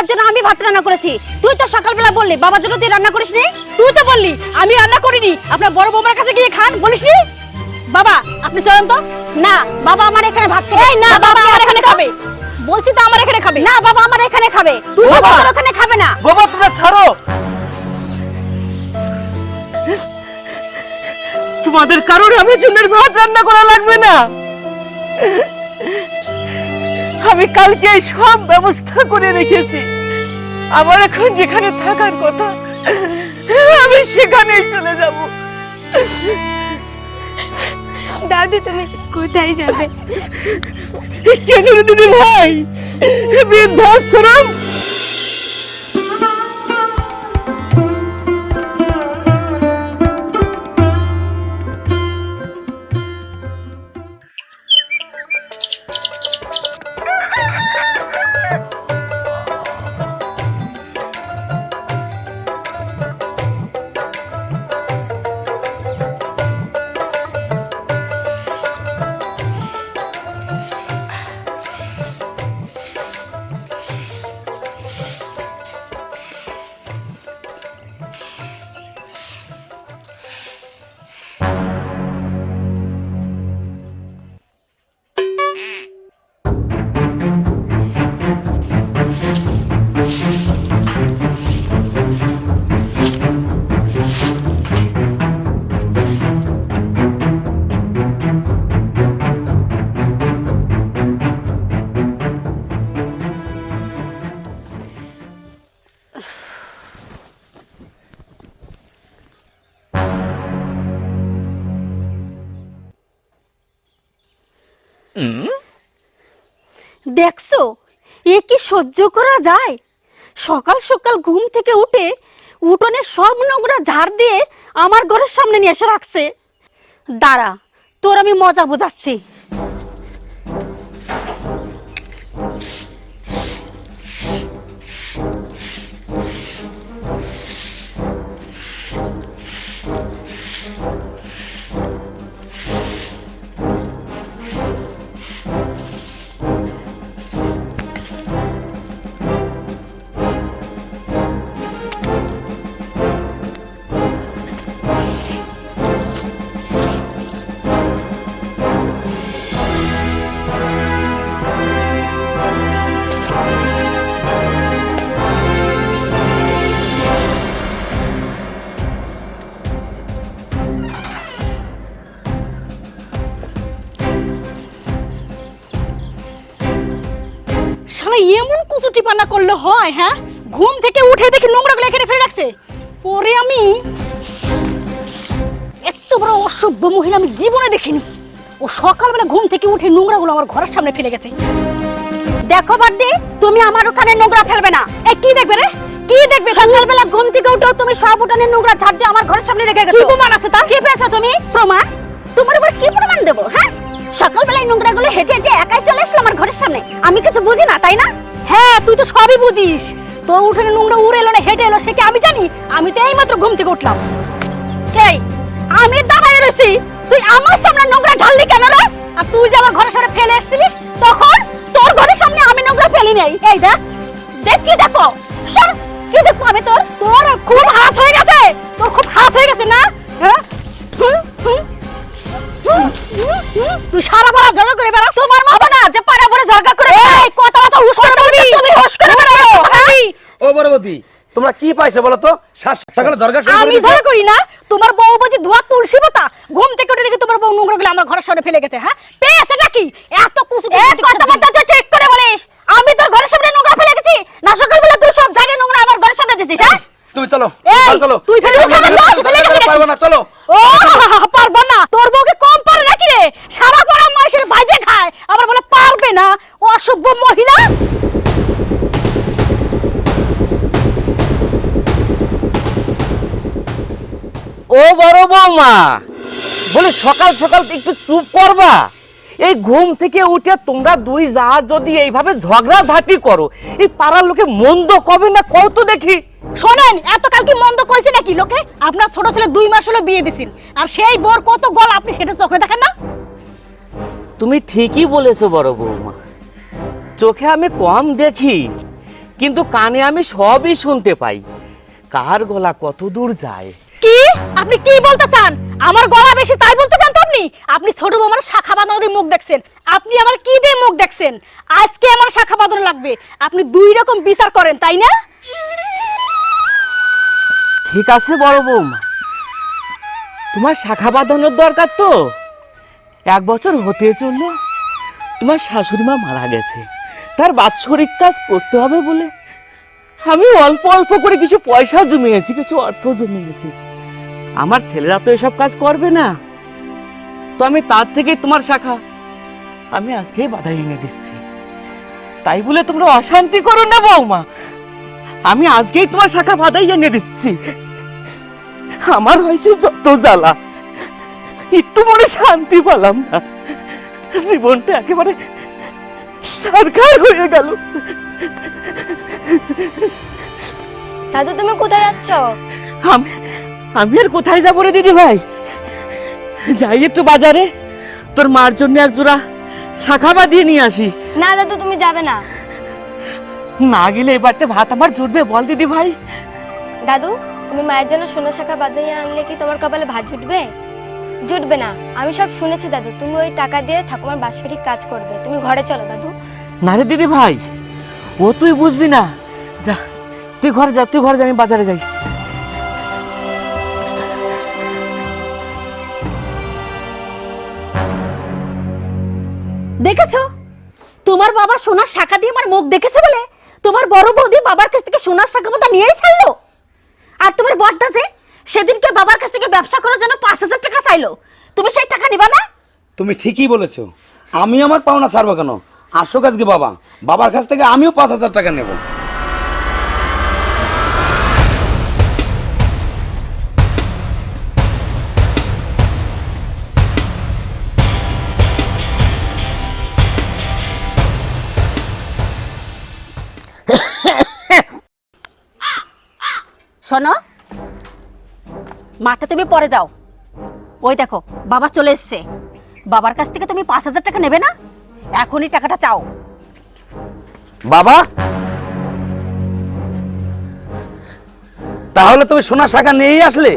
বাবার জন্য আমি ভাত রান্না করেছি। তুই তো সকালবেলা বললি বাবার জন্য তুই রান্না করিস নি? তুই তো বললি আমি রান্না করিনি। আপনার বড় বৌমার কাছে গিয়ে খান বলিসনি বাবা আপনি চলেন তো। না বাবা আমার এখানে ভাত খাবে এই না বাবা আমার এখানে খাবে। বলছি তো আমার এখানে খাবে। না বাবা আমার এখানে খাবে। তুই বাবা! বাবার ওখানে খাবে না। বাবা তোমরা ছাড়ো। তোমাদের কারণে আমি জুনের ভাত রান্না করা লাগবে না। আমি কালকে সব ব্যবস্থা করে রেখেছি। আমার এখন যেখানে থাকার কথা আমি সেখানেই চলে যাব। দাদি তুমি কোথায় যাবে? কেন দিদি ভাই? বৃদ্ধাশ্রম? দেখছ? এ কি সহ্য করা যায়? সকাল সকাল ঘুম থেকে উঠে উঠোনে সব নোংরা ঝাড় দিয়ে আমার ঘরের সামনে নিয়ে এসে রাখছে। দাঁড়া, তোর আমি মজা বোঝাচ্ছি। শালা এমন কুচুটি পানা করলে হয় হ্যাঁ? ঘুম থেকে উঠে দেখি নোংরাগুলো এখানে ফেলে রাখছে। পরে আমি এত বড় অসভ্য মহিলা আমি জীবনে দেখিনি। ও সকালবেলা ঘুম থেকে উঠে নোংরাগুলো আমার ঘরের সামনে ফেলে গেছে। দেখো বাদ্দি তুমি আমার উঠানে নোংরা ফেলবে না। এই কি দেখবে রে? কি দেখবে? সকালবেলা ঘুম থেকে উঠেও তুমি সব উঠানে নোংরা ঝাড় দিয়ে আমার ঘরের সামনে রেখে গেছো। কি প্রমাণ আছে তার? কি পেয়েছ তুমি? প্রমাণ? তোমার উপর কি প্রমাণ দেবো হ্যাঁ? সকালবেলায় নোংরাগুলো হেঁটে হেঁটে একাই চলে আসলো আমার ঘরের সামনে। আমি কিছু বুঝি না তাই না? হ্যাঁ তুই তো সবই বুঝিস। তোর উঠোনে নোংরা উড়ে এলো না হেঁটে এলো সে কি আমি জানি? আমি তো এইমাত্র ঘুম থেকে উঠলাম। এই আমি দাঁড়ায় রয়েছি। তুই আমার সামনে নোংরা ঢাললি কেন রে? আর তুই যে আমার ঘরের সামনে ফেলে এসেছিলিস তখন তোর ঘরের সামনে আমি নোংরা ফেলি নাই এই দেখ দেখ কি দেখো। কি দেখব আমি তোর? তোর খুব হাত হয়ে ও বড়বতী তোমরা কি পাইছো বলো তো? সকালে দরকার শুরু আমি? ধরে করি না তোমার বউ বুঝি ধোয়া তুলসী পাতা ঘুম থেকে উঠে দেখি তোমার বউ নোংরা গুলো আমার ঘরের সামনে ফেলে গেছে হ্যাঁ? পেয়েছে নাকি? এত কুসু কথাবার্তা যে ঠিক করে বলিস। আমি তোর ঘরের সামনে নোংরা ফেলে গেছি না সকালবেলা তুই সব জায়গায় নোংরা আমার ঘরের সামনে দিছিস হ্যাঁ? তুমি চলো চলো, চলো। তুই ফেলে পারব না চলো। ও পারব না তোর বউকে কম পারে নাকি রে? সারা পাড়া মাসের ভাইজে খায় আবার বলে পারবে না অসভ্য মহিলা। ও বড় বৌমা বলে সকাল সকাল একটু চুপ করবা। এই ঘুম থেকে উঠে তোমরা দুই যা যদি এইভাবে ঝগড়া ঝাঁটি করো এই পাড়ার লোকে মন্দ কবে না কত দেখি। শোনেন এত কাল কি মন্দ কইছে নাকি লোকে? আপনার ছোট ছেলে দুই মাস হলো বিয়ে দিছেন আর সেই বোর কত গল আপনি সেটা চোখে দেখেন না? তুমি ঠিকই বলেছ বড় বৌমা চোখে আমি কম দেখি কিন্তু কানে আমি সবই শুনতে পাই। কার গলা কত দূর যায়? কি? আপনি কি বলতে চান আমার গলা বেশি তাই বলতে চান তো আপনি? আপনি ছোট বৌমার শাখা বাঁধানো দিয়ে মুখ দেখছেন। আপনি আমার কি দিয়ে মুখ দেখছেন? আজকে আমার শাখা বাঁধানো লাগবে। আপনি দুই রকম বিচার করেন, তাই না? ঠিক আছে, বড় বৌমা তোমার শাখা বাঁধানোর দরকার তো। এক বছর হতে চলল, তোমার শাশুড়ি মা মারা গেছে। তার বাৎসরিক কাজ করতে হবে বলে আমি অল্প অল্প করে কিছু পয়সা জমিয়েছি, কিছু অর্থ জমিয়েছি। আমার ছেলেরা তো এসব কাজ করবে না। তো আমি তার থেকেই তোমার শাখা। আমি আজকেই বাধা এনে দিচ্ছি। তাই বলে তোমরা অশান্তি করো না বৌমা। আমি আজকেই তোমার শাখা বাধাই এনে দিচ্ছি। আমার হয়েছে যত জ্বালা। একটু মনে শান্তি পেলাম না। জীবনটা একেবারে সরকার হয়ে গেল। দাদু তুমি কোথায় যাচ্ছ? আমি আমি আর কোথায় যাব রে দিদি ভাই? যাই একটু বাজারে তোর মার জন্য এক জোড়া শাখা বাঁধিয়ে নিয়ে আসি। না দাদু তুমি যাবে না। না গেলে এবারতে ভাত আমার জুটবে বল দিদি ভাই। দাদু তুমি মায়ের জন্য সোনা শাখা বাঁধিয়ে আনলে কি তোমার কপালে ভাত জুটবে? জুটবে না। আমি সব শুনেছি দাদু তুমি ওই টাকা দিয়ে ঠাকুমার বাৎসরিক কাজ করবে। তুমি ঘরে চলো দাদু। না রে দিদি ভাই ও তুই বুঝবি না। যা তুই ঘরে যা তুই ঘরে যা আমি বাজারে যাই। দেখেছ? তোমার বাবা সোনার শাখা দিয়ে আমার মুখ দেখেছে বলে? তোমার বড় বৌদি বাবার কাছ থেকে সোনার শাখা মতো নিয়েই ছাড়লো? আর তোমার বড়টা যে সেদিনকে বাবার কাছ থেকে ব্যবসা করার জন্য পাঁচ হাজার টাকা চাইলো। তুমি সেই টাকা নিবা না? তুমি ঠিকই বলেছ। আমি আমার পাওনা ছাড়বো কেন? আসো আজকে বাবা। বাবার কাছ থেকে আমিও পাঁচ হাজার টাকা নেব। শোনো। মাঠে তুমি পরে যাও। ওই দেখো, বাবা চলে এসছে। বাবার কাছ থেকে তুমি পাঁচ হাজার টাকা নেবে না? এখনই টাকাটা চাও। বাবা! তাহলে তুমি সোনা শাখা নিয়েই আসলে?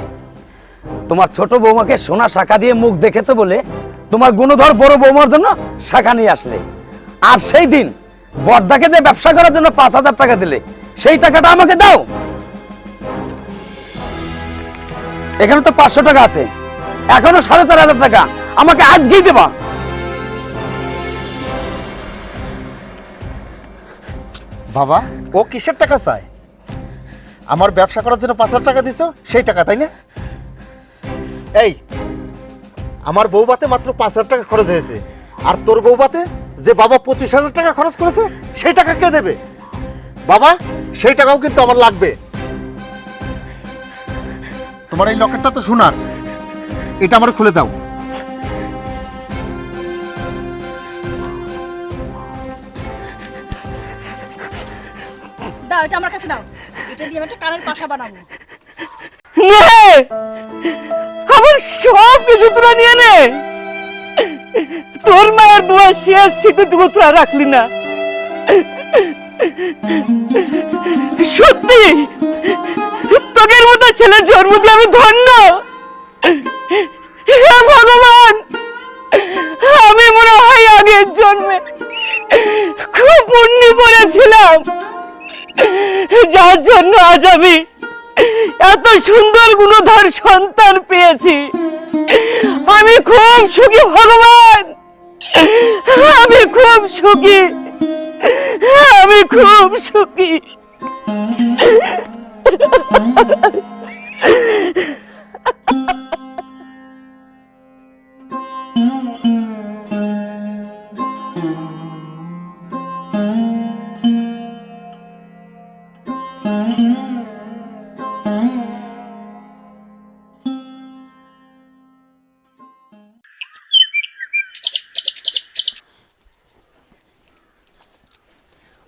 তোমার ছোট বৌমাকে সোনা শাখা দিয়ে মুখ দেখেছে বলে তোমার গুণধর বড় বৌমার জন্য শাখা নিয়ে আসলে। আর সেই দিন বর্দাকে যে ব্যবসা করার জন্য পাঁচ হাজার টাকা দিলে, সেই টাকাটা আমাকে দাও। এখানে তো পাঁচশো টাকা আছে। এখনও সাড়ে চার হাজার টাকা। আমাকে আজকেই দেবা। বাবা, ও কিসের টাকা চায়? আমার ব্যবসা করার জন্য পাঁচ হাজার টাকা দিছো? সেই টাকা, তাই না? এই, আমার বউবাতে মাত্র পাঁচ হাজার টাকা খরচ হয়েছে। আর তোর বউবাতে যে বাবা পঁচিশ হাজার টাকা খরচ করেছে, সেই টাকা কে দেবে? বাবা, সেই টাকাও কিন্তু আমার লাগবে। তোমার এই লকেটটা তো শোনার। এটা আমার খুলে দাও। দাও এটা আমার কাছে দাও। এটা দিয়ে আমি একটা কানের পাশা বানাবো। নে! আমার সব কিছু তোরা নিয়ে নে। তোর মায়ের দোয়া শেষ স্মৃতিটুকু তোরা রাখলি না। সত্যি! তোদের মতো ছেলে জন্ম দিয়ে আমি ধন্য। হে ভগবান, আমি মনে হয় আগের জন্মে খুব পুণ্যি করেছিলাম যার জন্য আজ আমি এত সুন্দর গুণধর সন্তান পেয়েছি। আমি খুব সুখী, ভগবান। আমি খুব সুখী। আমি খুব সুখী।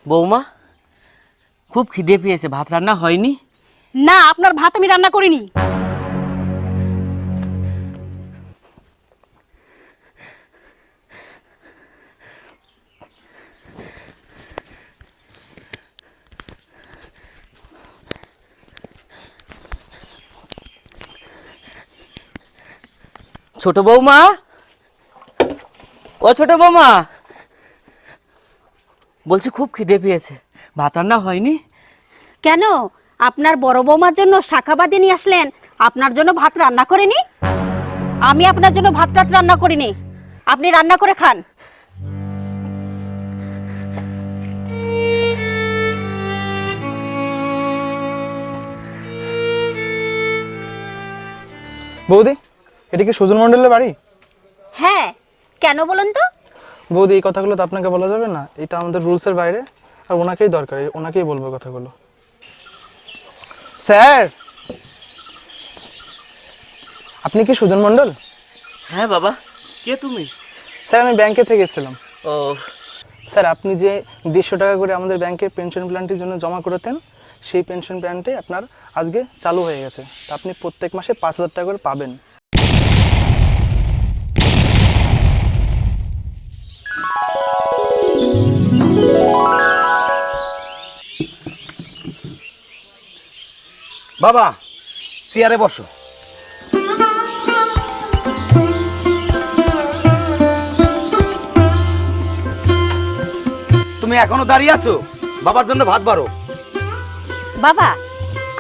বৌমা খুব খিদে পেয়েছে ভাত রান্না হয়নি না আপনার ভাত আমি রান্না করিনি। ছোট বৌমা? ও ছোট বৌমা? বলছি খুব খিদে পেয়েছে। ভাত রান্না হয়নি? কেন? আপনার বড় বৌমার জন্য শাখাবাদি নিয়ে আসলেন। আপনার জন্য ভাত রান্না করিনি? আমি আপনার জন্য ভাত টাত রান্না করিনি। আপনি রান্না করে খান। বৌদি এটা কি সুজন মণ্ডলের বাড়ি? হ্যাঁ কেন বলুন তো? বৌদি এই কথাগুলো তো আপনাকে বলা যাবে না। এটা আমাদের রুলসের বাইরে আর ওনাকেই দরকার ওনাকেই বলব কথাগুলো। স্যার! আপনি কি সুজন মণ্ডল? হ্যাঁ বাবা। কে তুমি? স্যার আমি ব্যাংকে থেকে এসেছিলাম। ও। স্যার আপনি যে দেড়শো টাকা করে আমাদের ব্যাংকে পেনশন প্ল্যানটির জন্য জমা করতেন সেই পেনশন প্ল্যানটি আপনার আজকে চালু হয়ে গেছে। তা আপনি প্রত্যেক মাসে পাঁচ হাজার টাকা করে পাবেন। বাবা, চেয়ারে বসো। তুমি এখনও দাঁড়িয়ে আছো? বাবার জন্য ভাত বারো বাবা,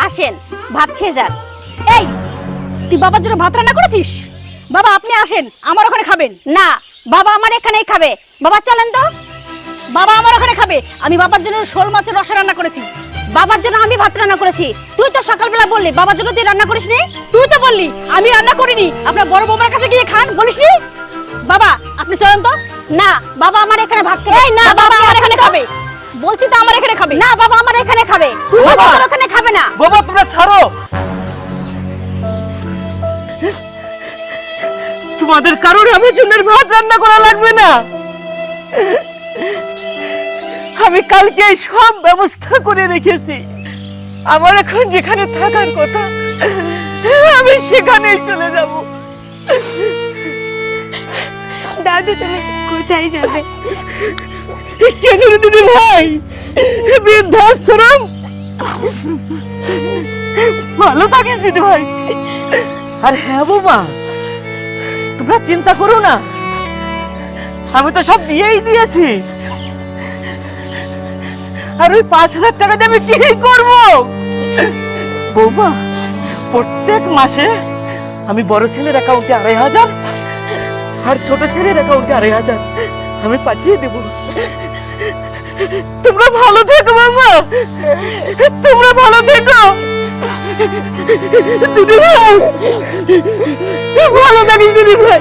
আসেন, ভাত খেয়ে যান। এই, তুই বাবার জন্য ভাত রান্না করেছিস? বাবা, আপনি আসেন, আমার ওখানে খাবেন। না, বাবা আমার এখানেই খাবে। বাবা, চলেন তো। বাবা আমার ওখানে খাবে। আমি বাবার জন্য শোল মাছের রসা রান্না করেছি। বাবার জন্য আমি ভাত রান্না করেছি। তুই তো সকালবেলা বললি বাবার জন্য তুই রান্না করিস নি? তুই তো বললি আমি রান্না করিনি। আপনার বড় বৌমার কাছে গিয়ে খান বলিসনি বাবা আপনি চলেন তো? না বাবা আমার এখানে ভাত খাবে। এই না বাবা আমার এখানে খাবে। বলছি তো আমার এখানে খাবে। না বাবা আমার এখানে খাবে। তুই। বাবার ওখানে খাবে না। বাবা তোমরা ছাড়ো। তোমাদের কারণে আমার জন্য ভাত রান্না করা লাগবে না। আমি কালকে সব ব্যবস্থা করে রেখেছি। আমার এখন যেখানে থাকার কথা আমি সেখানেই চলে যাব। দাদু তুমি কোথায় যাবে? কেন দিদি ভাই? বৃদ্ধাশ্রম? ভালো থাকিস দিদি ভাই। আর হ্যাঁ বৌমা তোমরা চিন্তা করো না। আমি তো সব দিয়েই দিয়েছি। আর ওই পাঁচ হাজার টাকা দিয়ে আমি কি করব? বৌমা, প্রত্যেক মাসে আমি বড় ছেলের অ্যাকাউন্টে আড়াই হাজার আর ছোট ছেলের অ্যাকাউন্টে আড়াই হাজার আমি পাঠিয়ে দেব। তোমরা ভালো থেকো মামা তোমরা ভালো থেকো। দিদি ভাই ভালো থাকিস দিদি ভাই